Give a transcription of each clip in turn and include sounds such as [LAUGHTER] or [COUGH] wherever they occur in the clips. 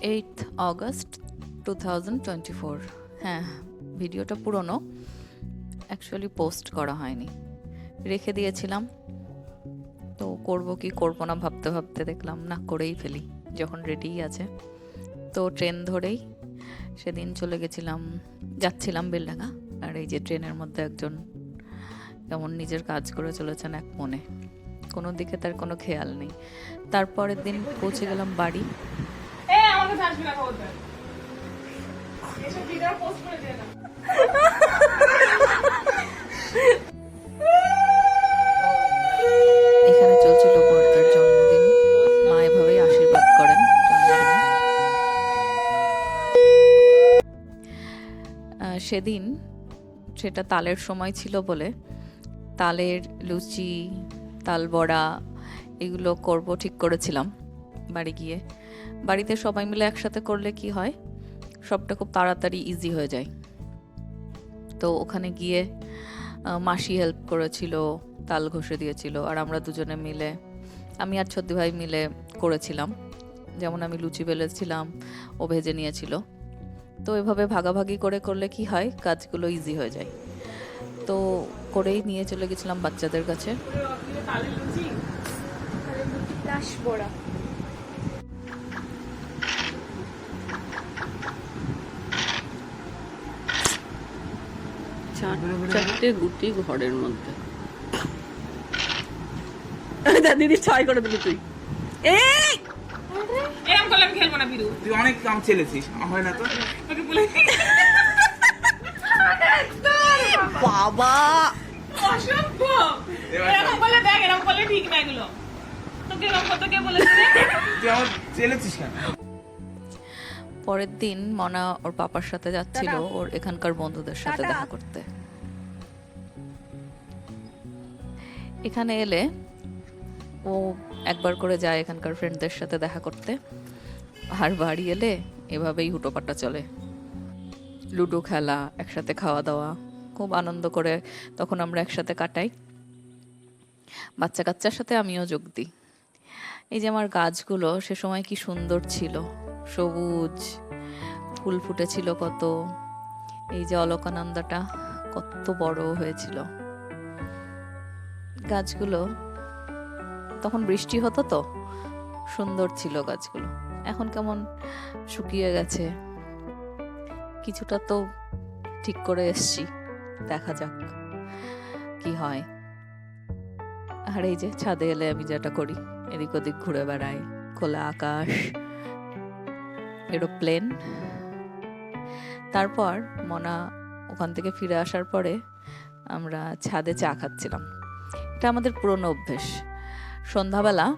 Eight August two হ্যাঁ ভিডিওটা পুরনো। অ্যাকচুয়ালি পোস্ট করা হয়নি। রেখে দিয়েছিলাম। তো করব কি করব না ভাবতে ভাবতে দেখলাম, না করেই ফেলি, যখন রেডিই আছে। তো ট্রেন ধরেই সেদিন চলে গেছিলাম, যাচ্ছিলাম বেলডাঙ্গা। আর এই যে ট্রেনের মধ্যে একজন কেমন নিজের কাজ করে চলেছেন এক মনে। কোনো দিকে তার কোনো খেয়াল নেই। তারপরের দিন পৌঁছে গেলাম বাড়ি। এখানে চলছিল জন্মদিন। আশীর্বাদ করেন সেদিন সেটা তালের সময় ছিল বলে তালের লুচি, তাল বড়া এগুলো করব ঠিক করেছিলাম। বাড়ি গিয়ে। বাড়িতে সবাই মিলে একসাথে করলে কি হয়? সবটা খুব তাড়াতাড়ি ইজি হয়ে যায়। তো ওখানে গিয়ে মাসি হেল্প করেছিল, তাল ঘষে দিয়েছিল, আর আমরা দুজনে মিলে, আমি আর ছদ্দি ভাই মিলে করেছিলাম। যেমন আমি লুচি বেলেছিলাম, ও ভেজে নিয়েছিল। তো এভাবে ভাগাভাগি করে করলে কি হয়? কাজগুলো ইজি হয়ে যায়। তো করেই নিয়ে চলে গেছিলাম বাচ্চাদের কাছে তালের লুচি দাস বড়া চারটে গুটি ঘরের মধ্যে। [LAUGHS] দিদি ছয় করে দিবি তুই। এই! এরকম করলে আমি খেলব না বিরু তুই অনেক কাম চেলেছিস হয় না তো। তোকে বলে [LAUGHS] বাবা! অসম্ভব এরকম করলে দেখ এরকম করলে ঠিক না এগুলো। তোকে এরকম করতে কে বলেছে তুই আমার চেলেছিস কেন? পরের দিন মনা ওর পাপার সাথে যাচ্ছিল ওর এখানকার বন্ধুদের সাথে দেখা করতে। এখানে এলে ও একবার করে যায় এখানকার ফ্রেন্ডদের সাথে দেখা করতে। আর বাড়ি এলে এভাবেই হুটোপাটা চলে। লুডো খেলা একসাথে খাওয়া দাওয়া খুব আনন্দ করে তখন আমরা একসাথে কাটাই। বাচ্চা কাচ্চার সাথে আমিও যোগ দিই। এই যে আমার গাছগুলো সে সময় কি সুন্দর ছিল। সবুজ, ফুল ফুটেছিল কত। এই যে অলকানন্দাটা কত বড় হয়েছিল। গাছগুলো, তখন বৃষ্টি হতো তো, সুন্দর ছিল গাছগুলো। এখন কেমন শুকিয়ে গেছে। কিছুটা তো ঠিক করে এসছি, দেখা যাক কি হয়। আর এই যে ছাদে এলে আমি যেটা করি, এদিক ওদিক ঘুরে বেড়াই, খোলা আকাশ এরোপ্লেন। তারপর মনা ওখান থেকে ফিরে আসার পরে আমরা ছাদে চা খাচ্ছিলাম। এটা আমাদের পুরনো অভ্যেস। সন্ধ্যাবেলা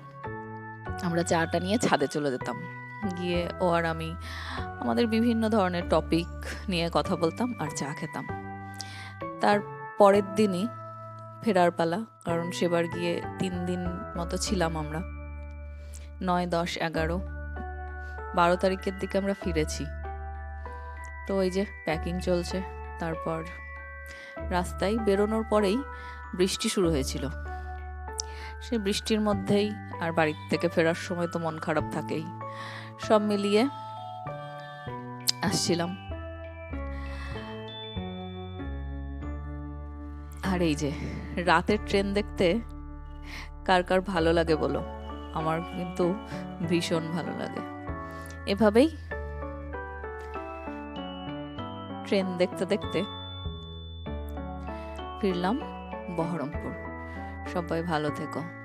আমরা চাটা নিয়ে ছাদে চলে যেতাম। গিয়ে ও আর আমি আমাদের বিভিন্ন ধরনের টপিক নিয়ে কথা বলতাম আর চা খেতাম। তার পরের দিনই ফেরার পালা, কারণ সেবার গিয়ে তিন দিন মতো ছিলাম আমরা। নয়, দশ, এগারো বারো তারিখের দিকে আমরা ফিরেছি। তো ওই যে প্যাকিং চলছে, তারপর রাস্তায় বেরোনোর পরেই বৃষ্টি শুরু হয়েছিল। সেই বৃষ্টির মধ্যেই আর বাড়ির থেকে ফেরার সময় তো মন খারাপ থাকেই। সব মিলিয়ে আসছিলাম। আর এই যে রাতের ট্রেন দেখতে কার কার ভালো লাগে বলো? আমার কিন্তু ভীষণ ভালো লাগে। এভাবেই ট্রেন দেখতে দেখতে ফিরলাম বহরমপুর। সবাই ভালো থেকো।